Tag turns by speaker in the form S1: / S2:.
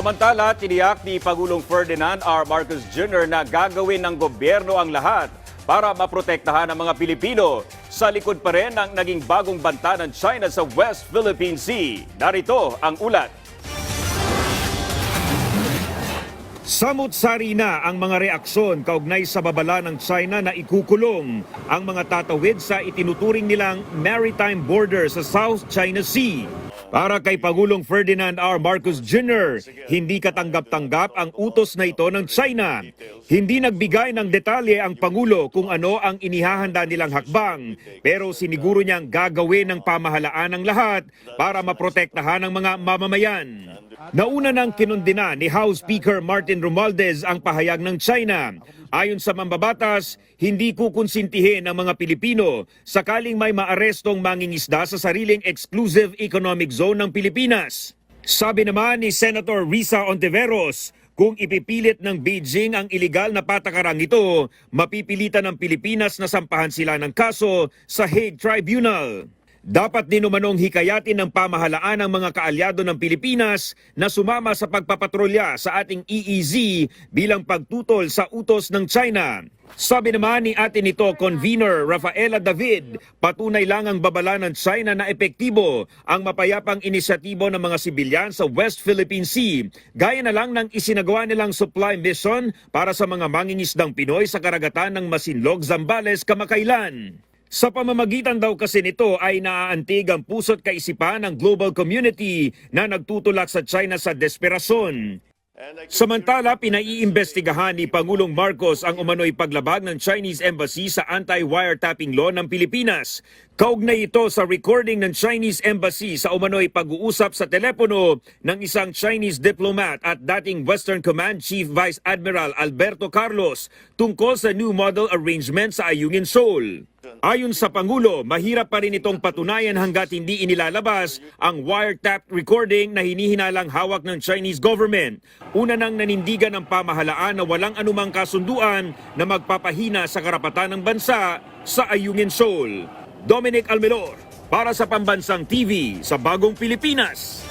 S1: Samantala, tiniyak ni Pagulong Ferdinand R. Marcos Jr. na gagawin ng gobyerno ang lahat para maprotektahan ang mga Pilipino. Sa likod pa rin ang naging bagong banta ng China sa West Philippine Sea. Narito ang ulat.
S2: Samut-sari na ang mga reaksyon kaugnay sa babala ng China na ikukulong ang mga tatawid sa itinuturing nilang maritime border sa South China Sea. Para kay Pagulong Ferdinand R. Marcos Jr., hindi katanggap-tanggap ang utos na ito ng China. Hindi nagbigay ng detalye ang Pangulo kung ano ang inihahanda nilang hakbang, pero siniguro niyang gagawin ng pamahalaan ng lahat para maprotektahan ang mga mamamayan. Nauna nang kinundina ni House Speaker Martin Romualdez ang pahayag ng China. Ayon sa mambabatas, hindi kukonsintihin ng mga Pilipino sakaling may maarestong mangingisda sa sariling exclusive economic zone ng Pilipinas. Sabi naman ni Senator Risa Ontiveros, kung ipipilit ng Beijing ang iligal na patakarang ito, mapipilitan ng Pilipinas na sampahan sila ng kaso sa Hague Tribunal. Dapat din umanong hikayatin ng pamahalaan ang mga kaalyado ng Pilipinas na sumama sa pagpapatrolya sa ating EEZ bilang pagtutol sa utos ng China. Sabi naman ni atin ito convener Rafaela David, patunay lang ang babala ng China na epektibo ang mapayapang inisyatibo ng mga sibilyan sa West Philippine Sea, gaya na lang ng isinagawa nilang supply mission para sa mga mangingisdang Pinoy sa karagatan ng Masinlog, Zambales, kamakailan. Sa pamamagitan daw kasi nito ay naaantig ang puso't kaisipan ng global community na nagtutulak sa China sa desperasyon. Samantala, pinaiimbestigahan ni Pangulong Marcos ang umano'y paglabag ng Chinese Embassy sa anti-wiretapping law ng Pilipinas. Kaugnay ito sa recording ng Chinese Embassy sa umano'y pag-uusap sa telepono ng isang Chinese diplomat at dating Western Command Chief Vice Admiral Alberto Carlos tungkol sa new model arrangement sa Ayungin Seoul. Ayon sa Pangulo, mahirap pa rin itong patunayan hanggat hindi inilalabas ang wiretapped recording na hinihinalang hawak ng Chinese government. Una nang nanindigan ng pamahalaan na walang anumang kasunduan na magpapahina sa karapatan ng bansa sa Ayungin Seoul. Dominic Almelor, para sa Pambansang TV sa Bagong Pilipinas.